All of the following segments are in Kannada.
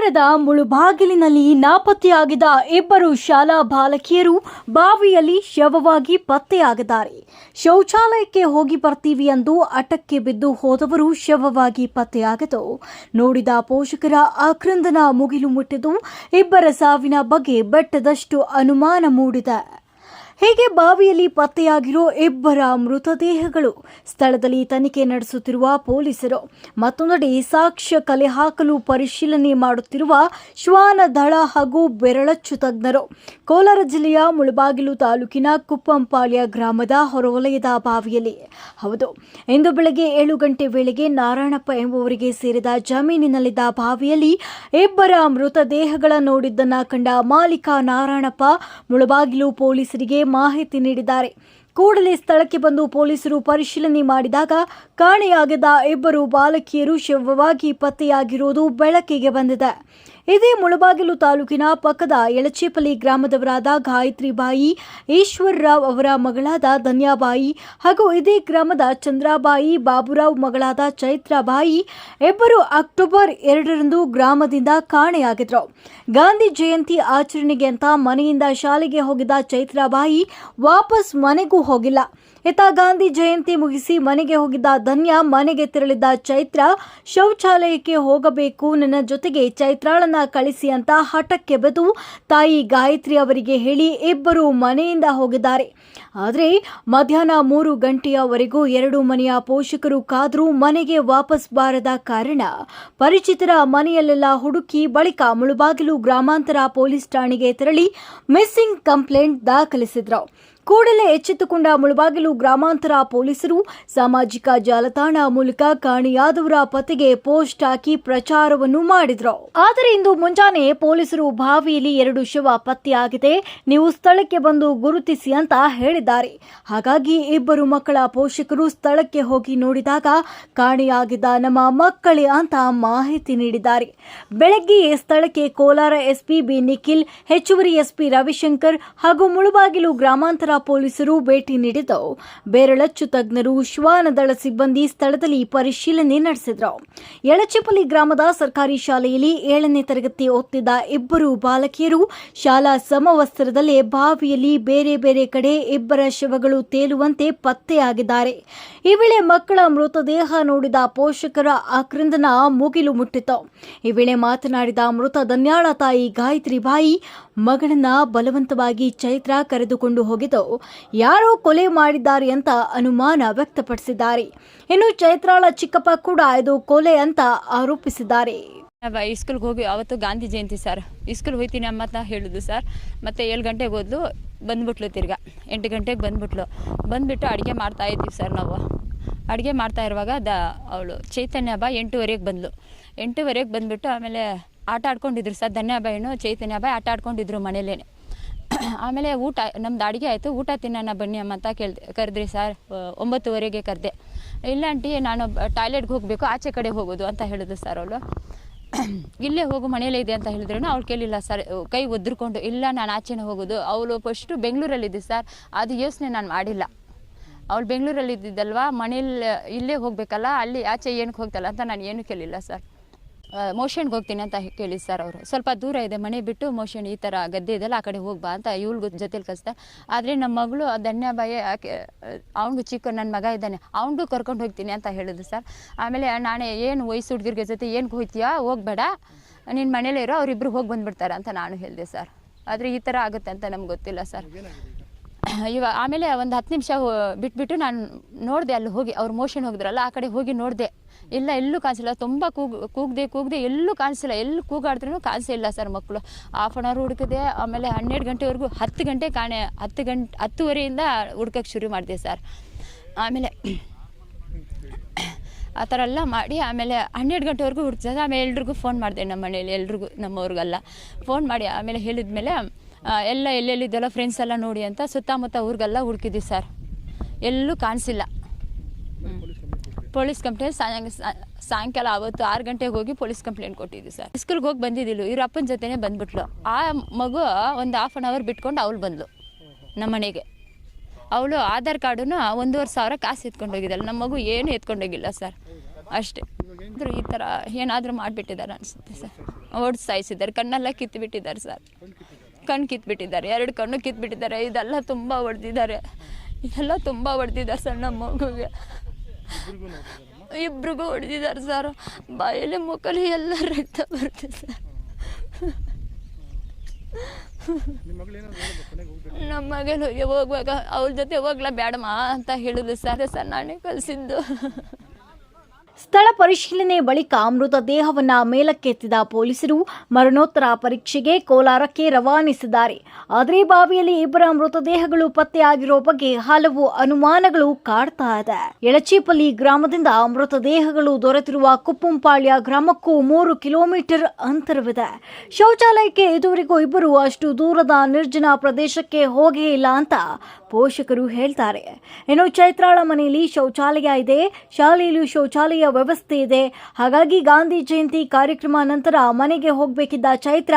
ಕೋಲಾರದ ಮುಳುಬಾಗಿಲಿನಲ್ಲಿ ನಾಪತ್ತೆಯಾಗಿದ್ದ ಇಬ್ಬರು ಶಾಲಾ ಬಾಲಕಿಯರು ಬಾವಿಯಲ್ಲಿ ಶವವಾಗಿ ಪತ್ತೆಯಾಗಿದ್ದಾರೆ. ಶೌಚಾಲಯಕ್ಕೆ ಹೋಗಿ ಬರ್ತೀವಿ ಎಂದು ಅಟಕ್ಕೆ ಬಿದ್ದು ಹೋದವರು ಶವವಾಗಿ ಪತ್ತೆಯಾಗಿದ್ದು, ನೋಡಿದ ಪೋಷಕರ ಆಕ್ರಂದನ ಮುಗಿಲು ಮುಟ್ಟಿದ್ದು ಇಬ್ಬರ ಸಾವಿನ ಬಗ್ಗೆ ಬೆಟ್ಟದಷ್ಟು ಅನುಮಾನ ಮೂಡಿದೆ. ಹೀಗೆ ಬಾವಿಯಲ್ಲಿ ಪತ್ತೆಯಾಗಿರೋ ಇಬ್ಬರ ಮೃತದೇಹಗಳು ಸ್ಥಳದಲ್ಲಿ ತನಿಖೆ ನಡೆಸುತ್ತಿರುವ ಪೊಲೀಸರು, ಮತ್ತೊಂದೆಡೆ ಸಾಕ್ಷ್ಯ ಕಲೆ ಹಾಕಲು ಪರಿಶೀಲನೆ ಮಾಡುತ್ತಿರುವ ಶ್ವಾನ ದಳ ಹಾಗೂ ಬೆರಳಚ್ಚು ತಜ್ಞರು. ಕೋಲಾರ ಜಿಲ್ಲೆಯ ಮುಳಬಾಗಿಲು ತಾಲೂಕಿನ ಕುಪ್ಪಂಪಾಳ್ಯ ಗ್ರಾಮದ ಹೊರವಲಯದ ಬಾವಿಯಲ್ಲಿ. ಹೌದು, ಇಂದು ಬೆಳಗ್ಗೆ ಏಳು ಗಂಟೆ ವೇಳೆಗೆ ನಾರಾಯಣಪ್ಪ ಎಂಬುವರಿಗೆ ಸೇರಿದ ಜಮೀನಿನಲ್ಲಿದ್ದ ಬಾವಿಯಲ್ಲಿ ಇಬ್ಬರ ಮೃತದೇಹಗಳ ನೋಡಿದ್ದನ್ನ ಕಂಡ ಮಾಲೀಕ ನಾರಾಯಣಪ್ಪ, ಮುಳಬಾಗಿಲು ಪೊಲೀಸರಿಗೆ ಮಾಹಿತಿ ನೀಡಿದ್ದಾರೆ. ಕೂಡಲೇ ಸ್ಥಳಕ್ಕೆ ಬಂದು ಪೊಲೀಸರು ಪರಿಶೀಲನೆ ಮಾಡಿದಾಗ ಕಾಣೆಯಾಗಿದ್ದ ಇಬ್ಬರು ಬಾಲಕಿಯರು ಶವವಾಗಿ ಪತ್ತೆಯಾಗಿರುವುದು ಬೆಳಕಿಗೆ ಬಂದಿದೆ. ಇದೇ ಮುಳಬಾಗಿಲು ತಾಲೂಕಿನ ಪಕ್ಕದ ಎಳಚೇಪಲ್ಲಿ ಗ್ರಾಮದವರಾದ ಗಾಯತ್ರಿಬಾಯಿ ಬಾಯಿ ಈಶ್ವರ್ರಾವ್ ಅವರ ಮಗಳಾದ ಧನ್ಯಾಬಾಯಿ ಹಾಗೂ ಇದೇ ಗ್ರಾಮದ ಚಂದ್ರಾಬಾಯಿ, ಬಾಬುರಾವ್ ಮಗಳಾದ ಚೈತ್ರಾಬಾಯಿ ಇಬ್ಬರು ಅಕ್ಟೋಬರ್ ಎರಡರಂದು ಗ್ರಾಮದಿಂದ ಕಾಣೆಯಾಗಿದ್ರು. ಗಾಂಧಿ ಜಯಂತಿ ಆಚರಣೆಗೆ ಅಂತ ಮನೆಯಿಂದ ಶಾಲೆಗೆ ಹೋಗಿದ್ದ ಚೈತ್ರಾಬಾಯಿ ವಾಪಸ್ ಮನೆಗೂ ಹೋಗಿಲ್ಲ. ಇತ್ತ ಗಾಂಧಿ ಜಯಂತಿ ಮುಗಿಸಿ ಮನೆಗೆ ಹೋಗಿದ್ದ ಧನ್ಯ ಮನೆಗೆ ತೆರಳಿದ್ದ ಚೈತ್ರ ಶೌಚಾಲಯಕ್ಕೆ ಹೋಗಬೇಕು, ನನ್ನ ಜೊತೆಗೆ ಚೈತ್ರಾಳನ್ನ ಕಳಿಸಿ ಅಂತ ಹಠಕ್ಕೆ ಬೆದು ತಾಯಿ ಗಾಯತ್ರಿ ಅವರಿಗೆ ಹೇಳಿ ಇಬ್ಬರು ಮನೆಯಿಂದ ಹೋಗಿದ್ದಾರೆ. ಆದರೆ ಮಧ್ಯಾಹ್ನ ಮೂರು ಗಂಟೆಯವರೆಗೂ ಎರಡು ಮನೆಯ ಪೋಷಕರು ಕಾದರೂ ಮನೆಗೆ ವಾಪಸ್ ಬಾರದ ಕಾರಣ ಪರಿಚಿತರ ಮನೆಯಲ್ಲೆಲ್ಲ ಹುಡುಕಿ ಬಳಿಕ ಮುಳುಬಾಗಿಲು ಗ್ರಾಮಾಂತರ ಪೊಲೀಸ್ ಠಾಣೆಗೆ ತೆರಳಿ ಮಿಸ್ಸಿಂಗ್ ಕಂಪ್ಲೇಂಟ್ ದಾಖಲಿಸಿದ್ರು. ಕೂಡಲೇ ಎಚ್ಚೆತ್ತುಕೊಂಡ ಮುಳಬಾಗಿಲು ಗ್ರಾಮಾಂತರ ಪೊಲೀಸರು ಸಾಮಾಜಿಕ ಜಾಲತಾಣ ಮೂಲಕ ಕಾಣೆಯಾದವರ ಪತ್ತೆಗೆ ಪೋಸ್ಟ್ ಹಾಕಿ ಪ್ರಚಾರವನ್ನು ಮಾಡಿದ್ರು. ಆದರೆ ಇಂದು ಮುಂಜಾನೆ ಪೊಲೀಸರು ಬಾವಿಯಲ್ಲಿ ಎರಡು ಶವ ಪತ್ತೆಯಾಗಿದೆ ನೀವು ಸ್ಥಳಕ್ಕೆ ಬಂದು ಗುರುತಿಸಿ ಅಂತ ಹೇಳಿದ್ದಾರೆ. ಹಾಗಾಗಿ ಇಬ್ಬರು ಮಕ್ಕಳ ಪೋಷಕರು ಸ್ಥಳಕ್ಕೆ ಹೋಗಿ ನೋಡಿದಾಗ ಕಾಣೆಯಾಗಿದ್ದ ನಮ್ಮ ಮಕ್ಕಳೇ ಅಂತ ಮಾಹಿತಿ ನೀಡಿದ್ದಾರೆ. ಬೆಳಗ್ಗೆಯೇ ಸ್ಥಳಕ್ಕೆ ಕೋಲಾರ ಎಸ್ಪಿ ಬಿ ನಿಖಿಲ್, ಹೆಚ್ಚುವರಿ ಎಸ್ಪಿ ರವಿಶಂಕರ್ ಹಾಗೂ ಮುಳುಬಾಗಿಲು ಗ್ರಾಮಾಂತರ ಪೊಲೀಸರು ಭೇಟಿ ನೀಡಿದ್ದು ಬೆರಳಚ್ಚು ತಜ್ಞರು ಶ್ವಾನದಳ ಸಿಬ್ಬಂದಿ ಸ್ಥಳದಲ್ಲಿ ಪರಿಶೀಲನೆ ನಡೆಸಿದರು. ಎಳಚಿಪಲ್ಲಿ ಗ್ರಾಮದ ಸರ್ಕಾರಿ ಶಾಲೆಯಲ್ಲಿ ಏಳನೇ ತರಗತಿ ಓದ್ತಿದ್ದ ಇಬ್ಬರು ಬಾಲಕಿಯರು ಶಾಲಾ ಸಮವಸ್ತ್ರದಲ್ಲೇ ಬಾವಿಯಲ್ಲಿ ಬೇರೆ ಬೇರೆ ಕಡೆ ಇಬ್ಬರ ಶವಗಳು ತೇಲುವಂತೆ ಪತ್ತೆಯಾಗಿದ್ದಾರೆ. ಈ ವೇಳೆ ಮಕ್ಕಳ ಮೃತದೇಹ ನೋಡಿದ ಪೋಷಕರ ಆಕ್ರಂದನ ಮುಗಿಲು ಮುಟ್ಟಿತು ಈ ವೇಳೆ ಮಾತನಾಡಿದ ಮೃತ ಧನ್ಯಾಳ ತಾಯಿ ಗಾಯತ್ರಿ ಬಾಯಿ ಮಗಳನ್ನ ಬಲವಂತವಾಗಿ ಚೈತ್ರ ಕರೆದುಕೊಂಡು ಹೋಗಿದ್ದು ಯಾರೋ ಕೊಲೆ ಮಾಡಿದ್ದಾರೆ ಅಂತ ಅನುಮಾನ ವ್ಯಕ್ತಪಡಿಸಿದ್ದಾರೆ. ಇನ್ನು ಚೈತ್ರಾಳ ಚಿಕ್ಕಪ್ಪ ಕೂಡ ಇದು ಕೊಲೆ ಅಂತ ಆರೋಪಿಸಿದ್ದಾರೆ. ಇಸ್ಕೂಲ್ಗೆ ಹೋಗಿ ಅವತ್ತು ಗಾಂಧಿ ಜಯಂತಿ ಸರ್ ಇಸ್ಕೂಲ್ ಹೋಯ್ತೀನಿ ಅಮ್ಮ ಅಂತ ಹೇಳಿದ್ದು ಸರ್ ಮತ್ತು ಏಳು ಗಂಟೆಗೆ ಹೋದ್ಲು, ಬಂದ್ಬಿಟ್ಲು ತಿರ್ಗಾ. ಎಂಟು ಗಂಟೆಗೆ ಬಂದ್ಬಿಟ್ಲು. ಬಂದ್ಬಿಟ್ಟು ಅಡುಗೆ ಮಾಡ್ತಾ ಇದ್ದೀವಿ ಸರ್ ನಾವು. ಅಡುಗೆ ಮಾಡ್ತಾ ಇರುವಾಗ ದ ಅವಳು ಚೈತನ್ಯ ಹಬ್ಬ ಎಂಟೂವರೆಗೆ ಬಂದ್ಲು. ಎಂಟೂವರೆಗೆ ಬಂದ್ಬಿಟ್ಟು ಆಮೇಲೆ ಆಟ ಆಡ್ಕೊಂಡಿದ್ರು ಸರ್ ಧನ್ಯಾಬಾಯಿನು ಚೈತನ್ಯ ಹಬ್ಬ ಆಟ ಆಡ್ಕೊಂಡಿದ್ರು ಮನೇಲೇ ಆಮೇಲೆ ಊಟ, ನಮ್ದು ಅಡುಗೆ ಆಯಿತು. ಊಟ ತಿನ್ನೋಣ ಬನ್ನಿ ಅಮ್ಮ ಅಂತ ಕೇಳ್ದೆ, ಕರೆದ್ರಿ ಸರ್. ಒಂಬತ್ತುವರೆಗೆ ಕರೆದೆ. ಇಲ್ಲ ಆಂಟಿ, ನಾನು ಟಾಯ್ಲೆಟ್ಗೆ ಹೋಗಬೇಕು, ಆಚೆ ಕಡೆ ಹೋಗೋದು ಅಂತ ಹೇಳಿದ್ರು ಸರ್ ಅವಳು ಇಲ್ಲೇ ಹೋಗು, ಮನೆಯಲ್ಲೇ ಇದೆ ಅಂತ ಹೇಳಿದ್ರು ಅವ್ಳು ಕೇಳಿಲ್ಲ ಸರ್. ಕೈ ಒದ್ರುಕೊಂಡು, ಇಲ್ಲ ನಾನು ಆಚೆನೇ ಹೋಗೋದು. ಅವಳು ಫಸ್ಟು ಬೆಂಗಳೂರಲ್ಲಿದ್ದೆ ಸರ್. ಅದು ಯೋಚನೆ ನಾನು ಮಾಡಿಲ್ಲ. ಅವಳು ಬೆಂಗಳೂರಲ್ಲಿ ಇದ್ದಿದ್ದಲ್ವಾ ಮನೇಲಿ ಇಲ್ಲೇ ಹೋಗಬೇಕಲ್ಲ, ಅಲ್ಲಿ ಆಚೆ ಏನಕ್ಕೆ ಹೋಗ್ತಲ್ಲ ಅಂತ ನಾನು ಏನೂ ಕೇಳಿಲ್ಲ ಸರ್. ಮೋಷನ್ಗೆ ಹೋಗ್ತೀನಿ ಅಂತ ಕೇಳಿ ಸರ್ ಅವರು. ಸ್ವಲ್ಪ ದೂರ ಇದೆ, ಮನೆ ಬಿಟ್ಟು ಮೋಷನ್ ಈ ಥರ ಗದ್ದೆ ಇದೆಲ್ಲ ಆ ಕಡೆ ಹೋಗ್ಬಾ ಅಂತ ಇವಳಿಗೂ ಜೊತೆಲಿ ಕಳಿಸ್ದೆ ಆದರೆ ನಮ್ಮ ಮಗಳು ಧನ್ಯಬಾಯಿ, ಆಕೆ, ಅವನಿಗೂ ಚಿಕ್ಕ ನನ್ನ ಮಗ ಇದ್ದಾನೆ, ಅವನಿಗೂ ಕರ್ಕೊಂಡು ಹೋಗ್ತೀನಿ ಅಂತ ಹೇಳಿದ್ರು ಸರ್ ಆಮೇಲೆ ನಾನೇ, ಏನು ವಯಸ್ಸು ಹುಡುಗರಿಗೆ ಜೊತೆ ಏನಕ್ಕೆ ಹೋಗ್ತೀಯಾ ಹೋಗ್ಬೇಡ. ನಿನ್ನ ಮನೇಲಿರೋ ಇರೋ ಅವರಿಬ್ಬರು ಹೋಗಿ ಬಂದುಬಿಡ್ತಾರೆ ಅಂತ ನಾನು ಹೇಳಿದೆ ಸರ್ ಆದರೆ ಈ ಥರ ಆಗುತ್ತೆ ಅಂತ ನಮ್ಗೆ ಗೊತ್ತಿಲ್ಲ ಸರ್ ಇವಾಗ ಆಮೇಲೆ ಒಂದು ಹತ್ತು ನಿಮಿಷ ಬಿಟ್ಬಿಟ್ಟು ನಾನು ನೋಡಿದೆ ಅಲ್ಲಿ ಹೋಗಿ, ಅವ್ರು ಮೋಷನ್ ಹೋಗಿದ್ರಲ್ಲ, ಆ ಕಡೆ ಹೋಗಿ ನೋಡಿದೆ. ಇಲ್ಲ, ಎಲ್ಲೂ ಕಾಣಿಸಿಲ್ಲ. ತುಂಬ ಕೂಗ್, ಕೂಗದೆ ಕೂಗದೆ, ಎಲ್ಲೂ ಕಾಣಿಸಿಲ್ಲ. ಎಲ್ಲೂ ಕೂಗಾಡಿದ್ರೂ ಕಾಣಿಸಿಲ್ಲ ಸರ್ ಮಕ್ಕಳು ಹಾಫ್ ಆನ್ ಅವರ್ ಹುಡುಕಿದೆ, ಆಮೇಲೆ ಹನ್ನೆರಡು ಗಂಟೆವರೆಗೂ ಹತ್ತು ಗಂಟೆ ಕಾಣೆ, ಹತ್ತು ಗಂಟೆ ಹತ್ತುವರೆಯಿಂದ ಹುಡ್ಕಕ್ಕೆ ಶುರು ಮಾಡಿದೆ ಸರ್. ಆಮೇಲೆ ಆ ಥರ ಎಲ್ಲ ಮಾಡಿ, ಆಮೇಲೆ ಹನ್ನೆರಡು ಗಂಟೆವರೆಗೂ ಹುಡ್ಕಿದಾಗ ಆಮೇಲೆ ಎಲ್ರಿಗೂ ಫೋನ್ ಮಾಡಿದೆ ನಮ್ಮ ಮನೇಲಿ ಎಲ್ರಿಗೂ, ನಮ್ಮವ್ರಿಗೆಲ್ಲ. ಫೋನ್ ಮಾಡಿ, ಆಮೇಲೆ ಹೇಳಿದ್ಮೇಲೆ ಎಲ್ಲ ಎಲ್ಲೆಲ್ಲಿದ್ದೆಲ್ಲ ಫ್ರೆಂಡ್ಸ್ ಎಲ್ಲ ನೋಡಿ ಅಂತ ಸುತ್ತಮುತ್ತ ಊರಿಗೆಲ್ಲ ಹುಡುಕಿದ್ವಿ ಸರ್ ಎಲ್ಲೂ ಕಾಣಿಸಿಲ್ಲ. ಪೊಲೀಸ್ ಕಂಪ್ಲೇಂಟ್ ಸಾಯಂಕ ಸಾಯಂಕಾಲ ಆವತ್ತು ಆರು ಗಂಟೆಗೆ ಹೋಗಿ ಪೊಲೀಸ್ ಕಂಪ್ಲೇಂಟ್ ಕೊಟ್ಟಿದ್ವಿ ಸರ್ ಸ್ಕೂಲ್ಗೆ ಹೋಗಿ ಬಂದಿದ್ದಿಲ್ಲ, ಇವ್ರ ಅಪ್ಪನ ಜೊತೆನೇ ಬಂದ್ಬಿಟ್ಲು. ಆ ಮಗು ಒಂದು ಹಾಫ್ ಆನ್ ಅವರ್ ಬಿಟ್ಕೊಂಡು ಅವಳು ಬಂದ್ಲು, ನಮ್ಮ ಮನೆಗೆ. ಅವಳು ಆಧಾರ್ ಕಾರ್ಡನ್ನು ಒಂದೂವರೆ ಸಾವಿರ ಕಾಸು ಎತ್ಕೊಂಡು ಹೋಗಿದ್ದಾಳೆ. ನಮ್ಮ ಮಗು ಏನು ಎತ್ಕೊಂಡೋಗಿಲ್ಲ ಸರ್ ಅಷ್ಟೇ. ಅಂದರು ಈ ಥರ ಏನಾದರೂ ಮಾಡಿಬಿಟ್ಟಿದ್ದಾರೆ ಅನಿಸುತ್ತೆ ಸರ್ ಹೊಡೆದು ಸಾಯಿಸಿದ್ದಾರೆ ಕಣ್ಣೆಲ್ಲ ಕಿತ್ತುಬಿಟ್ಟಿದ್ದಾರೆ ಸರ್ ಕಣ್ಣು ಕಿತ್ಬಿಟ್ಟಿದ್ದಾರೆ ಎರಡು ಕಣ್ಣು ಕಿತ್ಬಿಟ್ಟಿದ್ದಾರೆ ಇದೆಲ್ಲ ತುಂಬ ಹೊಡೆದಿದ್ದಾರೆ. ಇದೆಲ್ಲ ತುಂಬ ಹೊಡೆದಿದ್ದಾರೆ ಸರ್ ನಮ್ಮ ಮಗುಗೆ. ಇಬ್ರಿಗೂ ಹೊಡೆದಿದ್ದಾರೆ ಸರ್ ಬಾಯಲ್ಲಿ ಮುಖಲಿ ಎಲ್ಲ ರಕ್ತ ಬರುತ್ತೆ ಸರ್ ನಮ್ಮ ಮಗನು ಹೋಗುವಾಗ ಅವ್ರ ಜೊತೆ ಹೋಗ್ಲಾ ಬೇಡಮ್ಮ ಅಂತ ಹೇಳಿದ್ರು ಸರ್ ಸರ್ ನಾನೇ ಕಲಿಸಿದ್ದು ಸ್ಥಳ ಪರಿಶೀಲನೆ ಬಳಿಕ ಮೃತದೇಹವನ್ನ ಮೇಲಕ್ಕೆತ್ತಿದ ಪೊಲೀಸರು ಮರಣೋತ್ತರ ಪರೀಕ್ಷೆಗೆ ಕೋಲಾರಕ್ಕೆ ರವಾನಿಸಿದ್ದಾರೆ. ಆದರೆ ಬಾವಿಯಲ್ಲಿ ಇಬ್ಬರ ಮೃತದೇಹಗಳು ಪತ್ತೆಯಾಗಿರೋ ಬಗ್ಗೆ ಹಲವು ಅನುಮಾನಗಳು ಕಾಡ್ತಾ ಇದೆ. ಎಳಚೀಪಲ್ಲಿ ಗ್ರಾಮದಿಂದ ಮೃತದೇಹಗಳು ದೊರೆತಿರುವ ಕುಪ್ಪಂಪಾಳ್ಯ ಗ್ರಾಮಕ್ಕೂ ಮೂರು ಕಿಲೋಮೀಟರ್ ಅಂತರವಿದೆ. ಶೌಚಾಲಯಕ್ಕೆ ಇದುವರೆಗೂ ಇಬ್ಬರು ಅಷ್ಟು ದೂರದ ನಿರ್ಜನ ಪ್ರದೇಶಕ್ಕೆ ಹೋಗೇ ಇಲ್ಲ ಅಂತ ಪೋಷಕರು ಹೇಳ್ತಾರೆ. ಇನ್ನು ಚೈತ್ರಾಳ ಮನೆಯಲ್ಲಿ ಶೌಚಾಲಯ ಇದೆ. ಶಾಲೆಯಲ್ಲಿ ಶೌಚಾಲಯ ವ್ಯವಸ್ಥೆ ಇದೆ. ಹಾಗಾಗಿ ಗಾಂಧಿ ಜಯಂತಿ ಕಾರ್ಯಕ್ರಮ ನಂತರ ಮನೆಗೆ ಹೋಗಬೇಕಿದ್ದ ಚೈತ್ರ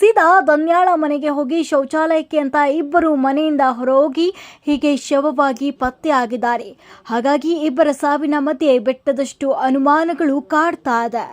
ಸೀದಾ ದನ್ಯಾಳ ಮನೆಗೆ ಹೋಗಿ ಶೌಚಾಲಯಕ್ಕೆ ಅಂತ ಇಬ್ಬರು ಮನೆಯಿಂದ ಹೊರಹೋಗಿ ಹೀಗೆ ಶವವಾಗಿ ಪತ್ತೆಯಾಗಿದ್ದಾರೆ ಹಾಗಾಗಿ ಇಬ್ಬರ ಸಾವಿನ ಮಧ್ಯೆ ಬೆಟ್ಟದಷ್ಟು ಅನುಮಾನಗಳು ಕಾಡ್ತಾ ಇದೆ.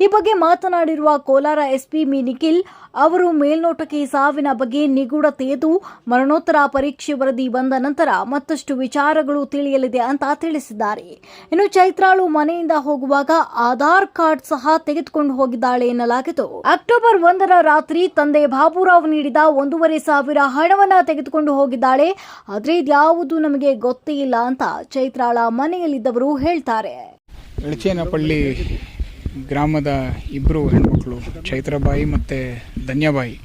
ಈ ಬಗ್ಗೆ ಮಾತನಾಡಿರುವ ಕೋಲಾರ ಎಸ್ಪಿ ಮಿ ನಿಖಿಲ್ ಅವರು ಮೇಲ್ನೋಟಕ್ಕೆ ಸಾವಿನ ಬಗ್ಗೆ ನಿಗೂಢ ತೆಗೆದು ಮರಣೋತ್ತರ ಪರೀಕ್ಷೆ ವರದಿ ಬಂದ ನಂತರ ಮತ್ತಷ್ಟು ವಿಚಾರಗಳು ತಿಳಿಯಲಿದೆ ಅಂತ ತಿಳಿಸಿದ್ದಾರೆ. ಇನ್ನು ಚೈತ್ರಾಳು ಮನೆಯಿಂದ ಹೋಗುವಾಗ ಆಧಾರ್ ಕಾರ್ಡ್ ಸಹ ತೆಗೆದುಕೊಂಡು ಹೋಗಿದ್ದಾಳೆ ಎನ್ನಲಾಗಿತ್ತು. ಅಕ್ಟೋಬರ್ ಒಂದರ ರಾತ್ರಿ ತಂದೆ ಬಾಬುರಾವ್ ನೀಡಿದ ಒಂದೂವರೆ ಸಾವಿರ ಹಣವನ್ನ ತೆಗೆದುಕೊಂಡು ಹೋಗಿದ್ದಾಳೆ. ಆದ್ರೆ ಇದ್ಯಾವುದು ನಮಗೆ ಗೊತ್ತೇ ಇಲ್ಲ ಅಂತ ಚೈತ್ರಾಳ ಮನೆಯಲ್ಲಿದ್ದವರು ಹೇಳ್ತಾರೆ. ಗ್ರಾಮದ ಇಬ್ಬರು ಹೆಣ್ಮಕ್ಳು, ಚೈತ್ರಬಾಯಿ ಮತ್ತು ಧನ್ಯಬಾಯಿ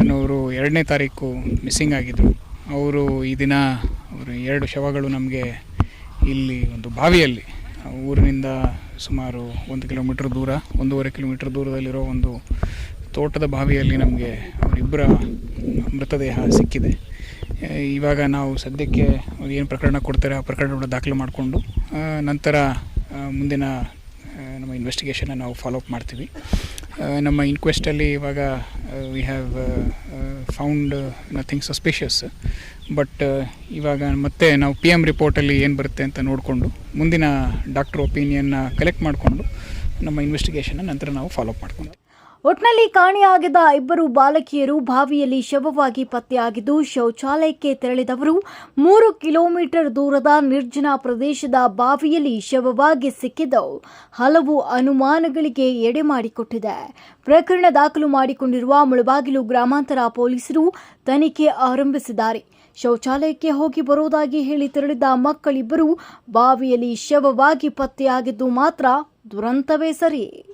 ಅನ್ನೋರು ಎರಡನೇ ತಾರೀಕು ಮಿಸ್ಸಿಂಗ್ ಆಗಿದ್ದರು ಅವರು ಈ ದಿನ ಅವರು ಎರಡು ಶವಗಳು ನಮಗೆ ಇಲ್ಲಿ ಒಂದು ಬಾವಿಯಲ್ಲಿ. ಊರಿನಿಂದ ಸುಮಾರು ಒಂದು ಕಿಲೋಮೀಟ್ರ್ ದೂರ, ಒಂದೂವರೆ ಕಿಲೋಮೀಟ್ರ್ ದೂರದಲ್ಲಿರೋ ಒಂದು ತೋಟದ ಬಾವಿಯಲ್ಲಿ ನಮಗೆ ಅವರಿಬ್ಬರ ಮೃತದೇಹ ಸಿಕ್ಕಿದೆ. ಇವಾಗ ನಾವು ಸದ್ಯಕ್ಕೆ ಏನು ಪ್ರಕರಣ ಕೊಡ್ತಾರೆ ಆ ಪ್ರಕರಣವನ್ನು ದಾಖಲು ಮಾಡಿಕೊಂಡು ನಂತರ ಮುಂದಿನ ನಮ್ಮ ಇನ್ವೆಸ್ಟಿಗೇಷನ್ನ ನಾವು ಫಾಲೋ ಅಪ್ ಮಾಡ್ತೀವಿ ನಮ್ಮ ಇನ್ಕ್ವೆಸ್ಟಲ್ಲಿ ಇವಾಗ we have found nothing suspicious but ಇವಾಗ ಮತ್ತೆ ನಾವು ಪಿ ಎಂ ರಿಪೋರ್ಟಲ್ಲಿ ಏನು ಬರುತ್ತೆ ಅಂತ ನೋಡಿಕೊಂಡು, ಮುಂದಿನ ಡಾಕ್ಟ್ರ್ ಒಪಿನಿಯನ್ನ ಕಲೆಕ್ಟ್ ಮಾಡಿಕೊಂಡು, ನಮ್ಮ ಇನ್ವೆಸ್ಟಿಗೇಷನ್ನ ನಂತರ ನಾವು ಫಾಲೋ ಅಪ್ ಮಾಡ್ಕೊಂಡು ಒಟ್ನಲ್ಲಿ ಕಾಣೆಯಾಗಿದ್ದ ಇಬ್ಬರು ಬಾಲಕಿಯರು ಬಾವಿಯಲ್ಲಿ ಶವವಾಗಿ ಪತ್ತೆಯಾಗಿದ್ದು ಶೌಚಾಲಯಕ್ಕೆ ತೆರಳಿದವರು. ಮೂರು ಕಿಲೋಮೀಟರ್ ದೂರದ ನಿರ್ಜನ ಪ್ರದೇಶದ ಬಾವಿಯಲ್ಲಿ ಶವವಾಗಿ ಸಿಕ್ಕಿದ್ದವು. ಹಲವು ಅನುಮಾನಗಳಿಗೆ ಎಡೆ ಮಾಡಿಕೊಟ್ಟಿದೆ. ಪ್ರಕರಣ ದಾಖಲು ಮಾಡಿಕೊಂಡಿರುವ ಮುಳಬಾಗಿಲು ಗ್ರಾಮಾಂತರ ಪೊಲೀಸರು ತನಿಖೆ ಆರಂಭಿಸಿದ್ದಾರೆ. ಶೌಚಾಲಯಕ್ಕೆ ಹೋಗಿ ಬರುವುದಾಗಿ ಹೇಳಿ ತೆರಳಿದ್ದ ಮಕ್ಕಳಿಬ್ಬರು ಬಾವಿಯಲ್ಲಿ ಶವವಾಗಿ ಪತ್ತೆಯಾಗಿದ್ದು ಮಾತ್ರ ದುರಂತವೇ ಸರಿ.